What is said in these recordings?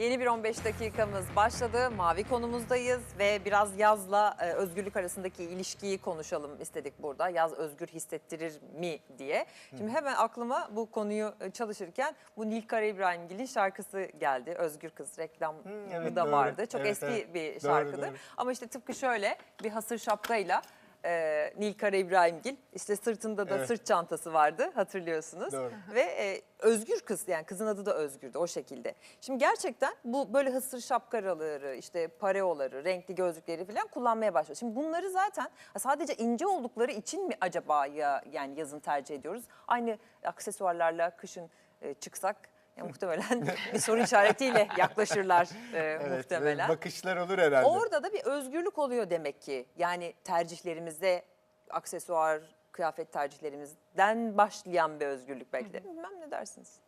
Yeni bir 15 dakikamız başladı. Mavi konumuzdayız ve biraz yazla e, özgürlük arasındaki ilişkiyi konuşalım istedik burada. Yaz özgür hissettirir mi diye. Şimdi hemen aklıma bu konuyu e, çalışırken bu Nilkara İbrahimgil'in şarkısı geldi. Özgür Kız reklamı evet, da doğru. vardı. Çok Evet, eski evet. bir Doğru, şarkıdır. doğru. Ama işte tıpkı şöyle bir hasır şapkayla e, Nilkara İbrahimgil işte sırtında da Evet. sırt çantası vardı hatırlıyorsunuz. Doğru. Ve e, özgür kız yani kızın adı da özgürdü o şekilde. Şimdi gerçekten bu böyle hısır şapkaları işte pareoları renkli gözlükleri falan kullanmaya başladı. Şimdi bunları zaten sadece ince oldukları için mi acaba ya yani yazın tercih ediyoruz? Aynı aksesuarlarla kışın e, çıksak ya muhtemelen bir soru işaretiyle yaklaşırlar e, Evet, muhtemelen. Bakışlar olur herhalde. Orada da bir özgürlük oluyor demek ki. Yani tercihlerimizde aksesuar, kıyafet tercihlerimizden başlayan bir özgürlük belki de. Bilmem ne dersiniz?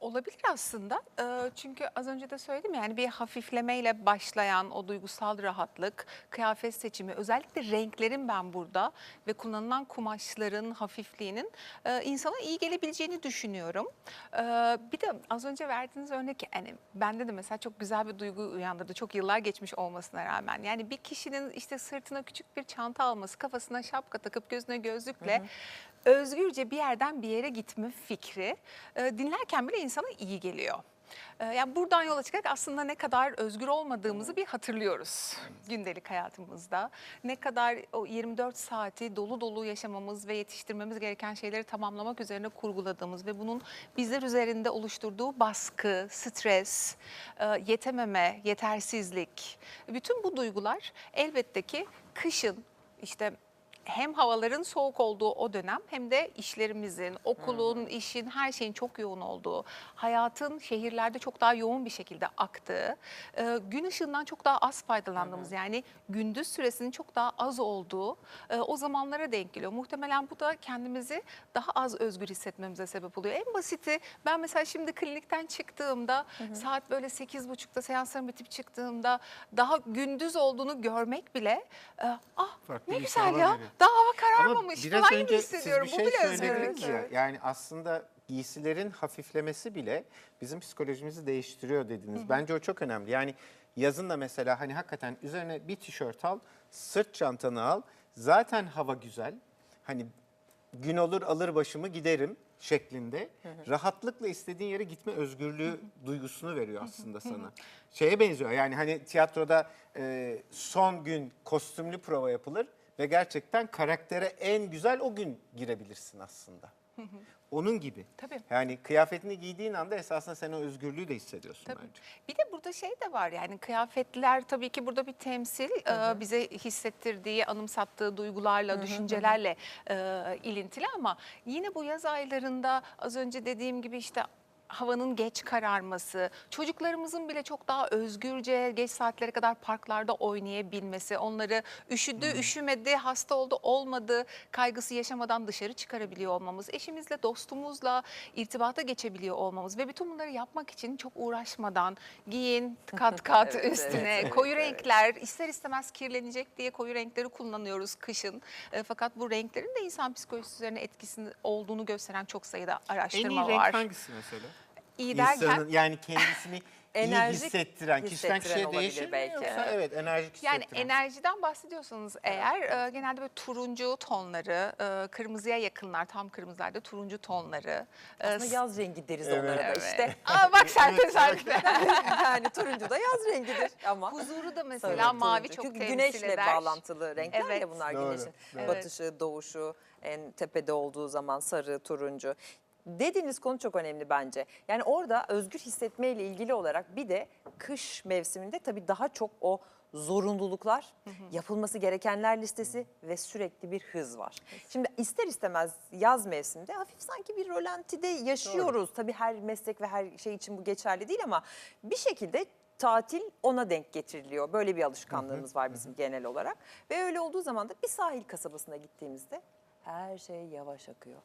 Olabilir aslında. Çünkü az önce de söyledim yani bir hafiflemeyle başlayan o duygusal rahatlık, kıyafet seçimi, özellikle renklerin ben burada ve kullanılan kumaşların hafifliğinin insana iyi gelebileceğini düşünüyorum. Bir de az önce verdiğiniz örnek yani bende de mesela çok güzel bir duygu uyandırdı. Çok yıllar geçmiş olmasına rağmen. Yani bir kişinin işte sırtına küçük bir çanta alması, kafasına şapka takıp gözüne gözlükle özgürce bir yerden bir yere gitme fikri e, dinlerken bile insana iyi geliyor. E, Yani buradan yola çıkarak aslında ne kadar özgür olmadığımızı bir hatırlıyoruz gündelik hayatımızda. Ne kadar o 24 saati dolu dolu yaşamamız ve yetiştirmemiz gereken şeyleri tamamlamak üzerine kurguladığımız ve bunun bizler üzerinde oluşturduğu baskı, stres, e, yetememe, yetersizlik, bütün bu duygular elbette ki kışın işte hem havaların soğuk olduğu o dönem hem de işlerimizin, okulun, işin, her şeyin çok yoğun olduğu, hayatın şehirlerde çok daha yoğun bir şekilde aktığı, e, gün ışığından çok daha az faydalandığımız yani gündüz süresinin çok daha az olduğu e, o zamanlara denk geliyor. Muhtemelen bu da kendimizi daha az özgür hissetmemize sebep oluyor. En basiti ben mesela şimdi klinikten çıktığımda saat böyle 8.30'da seanslarım bitip çıktığımda daha gündüz olduğunu görmek bile e, ah Farklı ne güzel ya veriyor. Daha hava Ama kararmamış biraz falan gibi önce siz hissediyorum. bir Bu şey bile söylediniz özgürlük. ya. Yani aslında giysilerin hafiflemesi bile bizim psikolojimizi değiştiriyor dediniz. Bence o çok önemli. Yani yazın da mesela hani hakikaten üzerine bir tişört al, sırt çantanı al. Zaten hava güzel. Hani gün olur alır başımı giderim şeklinde rahatlıkla istediğin yere gitme özgürlüğü duygusunu veriyor aslında sana. Şeye benziyor yani hani tiyatroda e, son gün kostümlü prova yapılır ve gerçekten karaktere en güzel o gün girebilirsin aslında. Onun gibi. Tabii. Yani kıyafetini giydiğin anda esasında sen o özgürlüğü de hissediyorsun Tabii. bence. Bir de burada şey de var yani kıyafetler tabii ki burada bir temsil e, bize hissettirdiği, anımsattığı duygularla, düşüncelerle e, ilintili ama yine bu yaz aylarında az önce dediğim gibi işte havanın geç kararması, çocuklarımızın bile çok daha özgürce geç saatlere kadar parklarda oynayabilmesi, onları üşüdü, üşümedi, hasta oldu, olmadı kaygısı yaşamadan dışarı çıkarabiliyor olmamız, eşimizle, dostumuzla irtibata geçebiliyor olmamız ve bütün bunları yapmak için çok uğraşmadan giyin kat kat Evet, üstüne evet, koyu evet. renkler ister istemez kirlenecek diye koyu renkleri kullanıyoruz kışın. E, fakat bu renklerin de insan psikolojisi üzerine etkisinin olduğunu gösteren çok sayıda En araştırma iyi renk var. hangisi mesela? İyi derken İnsanın yani kendisini iyi Enerjik hissettiren, kişiden hissettiren kişiye olabilir değişir mi belki. yoksa evet enerjik Yani hissettiren. enerjiden bahsediyorsanız eğer e, genelde böyle turuncu tonları, e, kırmızıya yakınlar, tam kırmızılarda turuncu tonları. e, Aslında yaz rengi deriz Evet. onlara da Evet. işte. Aa bak sen tesadüfen. yani turuncu da yaz rengidir ama. Huzuru da mesela mavi turuncu. çok Çünkü temsil güneşle eder. bağlantılı renkler Evet. ya bunlar Doğru, güneşin. doğru. Batışı, doğuşu, en tepede olduğu zaman sarı, turuncu. Dediğiniz konu çok önemli bence. Yani orada özgür hissetme ile ilgili olarak bir de kış mevsiminde tabii daha çok o zorunluluklar, yapılması gerekenler listesi ve sürekli bir hız var. Şimdi ister istemez yaz mevsiminde hafif sanki bir rolantide yaşıyoruz. Tabii her meslek ve her şey için bu geçerli değil ama bir şekilde tatil ona denk getiriliyor. Böyle bir alışkanlığımız var bizim genel olarak. Ve öyle olduğu zaman da bir sahil kasabasına gittiğimizde her şey yavaş akıyor.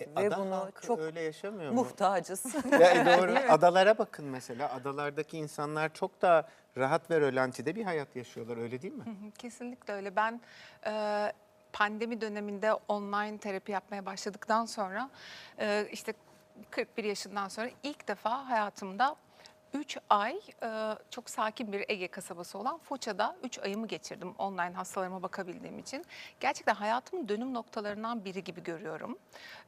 E, Ve ada bunu halkı çok öyle yaşamıyor mu? muhtacız. Ya doğru. Adalara bakın mesela. Adalardaki insanlar çok daha rahat ve rölantide bir hayat yaşıyorlar öyle değil mi? Hı hı, Kesinlikle öyle. Ben e, pandemi döneminde online terapi yapmaya başladıktan sonra e, işte 41 yaşından sonra ilk defa hayatımda 3 ay e, çok sakin bir Ege kasabası olan Foça'da 3 ayımı geçirdim online hastalarıma bakabildiğim için. Gerçekten hayatımın dönüm noktalarından biri gibi görüyorum.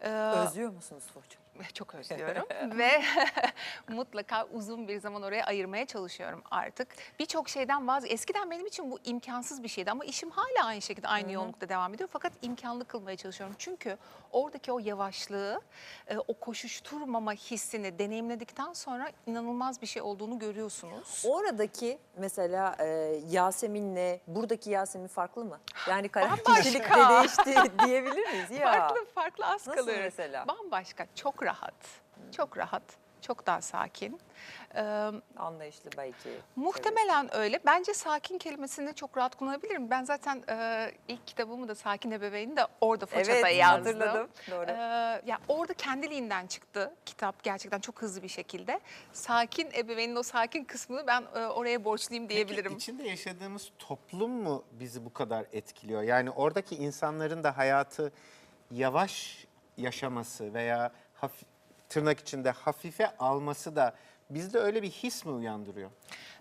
E, Özlüyor musunuz Foça? çok özlüyorum ve mutlaka uzun bir zaman oraya ayırmaya çalışıyorum artık. Birçok şeyden vaz eskiden benim için bu imkansız bir şeydi ama işim hala aynı şekilde aynı yoğunlukta devam ediyor fakat imkanlı kılmaya çalışıyorum. Çünkü oradaki o yavaşlığı, e, o koşuşturmama hissini deneyimledikten sonra inanılmaz bir şey olduğunu görüyorsunuz. Oradaki mesela e, Yasemin'le buradaki Yasemin farklı mı? Yani karakter Bambaşka. kişilik de değişti diyebilir miyiz? Ya. Farklı farklı az Nasıl kalır. mesela? Bambaşka, çok rahat, çok rahat, çok daha sakin. Ee, Anlayışlı belki. Muhtemelen öyle. Bence sakin kelimesini çok rahat kullanabilirim. Ben zaten e, ilk kitabımı da Sakin Ebeveyn'i de orada Foça'da Evet, yazdım. hatırladım. Doğru. E, ya orada kendiliğinden çıktı kitap gerçekten çok hızlı bir şekilde. Sakin Ebeveyn'in o sakin kısmını ben e, oraya borçluyum diyebilirim. Peki içinde yaşadığımız toplum mu bizi bu kadar etkiliyor? Yani oradaki insanların da hayatı yavaş yaşaması veya hafif, tırnak içinde hafife alması da bizde öyle bir his mi uyandırıyor?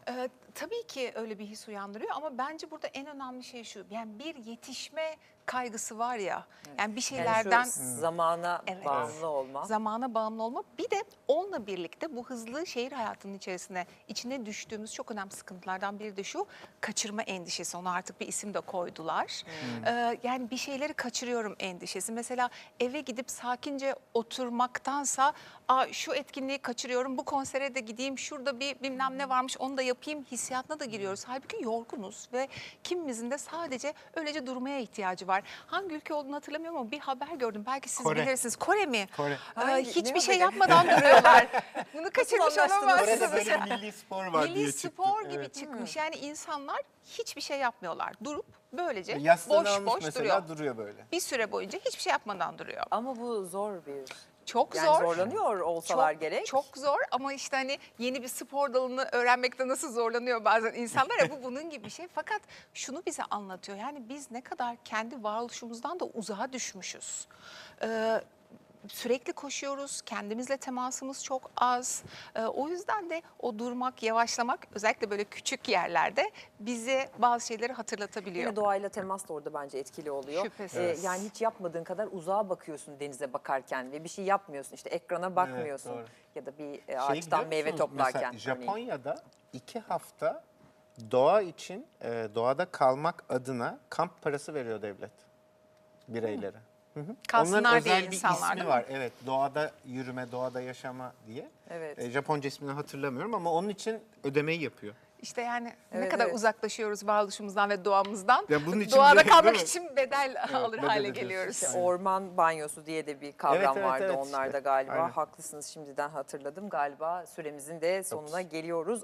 Ee, tabii ki öyle bir his uyandırıyor ama bence burada en önemli şey şu. Yani bir yetişme kaygısı var ya. Yani bir şeylerden Yani şu zamana Evet. bağımlı olma. zamana bağımlı olma. Bir de onunla birlikte bu hızlı şehir hayatının içerisine içine düştüğümüz çok önemli sıkıntılardan biri de şu kaçırma endişesi. Ona artık bir isim de koydular. Ee, yani bir şeyleri kaçırıyorum endişesi. Mesela eve gidip sakince oturmaktansa Aa, şu etkinliği kaçırıyorum, bu konsere de gideyim, şurada bir bilmem ne varmış onu da yapayım hissiyatına da giriyoruz. Halbuki yorgunuz ve kimimizin de sadece öylece durmaya ihtiyacı var. Hangi ülke olduğunu hatırlamıyorum ama bir haber gördüm. Belki siz Kore. bilirsiniz. Kore mi? Kore. Ee, Ay, hiçbir şey yapmadan duruyorlar. Bunu kaçırmış olamazsınız. Orada böyle bir milli spor var diye Milli spor gibi Evet. çıkmış. Yani insanlar hiçbir şey yapmıyorlar. Durup böylece Yastığını boş boş mesela duruyor. duruyor böyle. Bir süre boyunca hiçbir şey yapmadan duruyor. Ama bu zor bir. Çok Yani zor. zorlanıyor olsalar çok, gerek. Çok zor ama işte hani yeni bir spor dalını öğrenmekte nasıl zorlanıyor bazen insanlar ya bu bunun gibi bir şey. Fakat şunu bize anlatıyor yani biz ne kadar kendi varoluşumuzdan da uzağa düşmüşüz. Ee, sürekli koşuyoruz, kendimizle temasımız çok az. Ee, o yüzden de o durmak, yavaşlamak özellikle böyle küçük yerlerde bize bazı şeyleri hatırlatabiliyor. Yine doğayla temas da orada bence etkili oluyor. Şüphesiz. Ee, yani hiç yapmadığın kadar uzağa bakıyorsun denize bakarken ve bir şey yapmıyorsun. İşte ekrana bakmıyorsun. doğru. ya da bir e, Şeyi ağaçtan biliyor meyve toplarken. Mesela örneğin. Japonya'da iki hafta doğa için e, doğada kalmak adına kamp parası veriyor devlet bireylere. Hı. Kalsınlar Onların diye özel bir insanlar, ismi değil mi? var. Evet, doğada yürüme, doğada yaşama diye. Evet. E, Japonca ismini hatırlamıyorum ama onun için ödemeyi yapıyor. İşte yani ne Evet, kadar evet. uzaklaşıyoruz varoluşumuzdan ve doğamızdan. Ya bunun için Doğada bile- kalmak değil mi? için bedel alır bedel hale ödüyorsun. geliyoruz. İşte orman banyosu diye de bir kavram Evet, evet, vardı evet onlarda işte. galiba. Aynen. Haklısınız şimdiden hatırladım. Galiba süremizin de sonuna geliyoruz.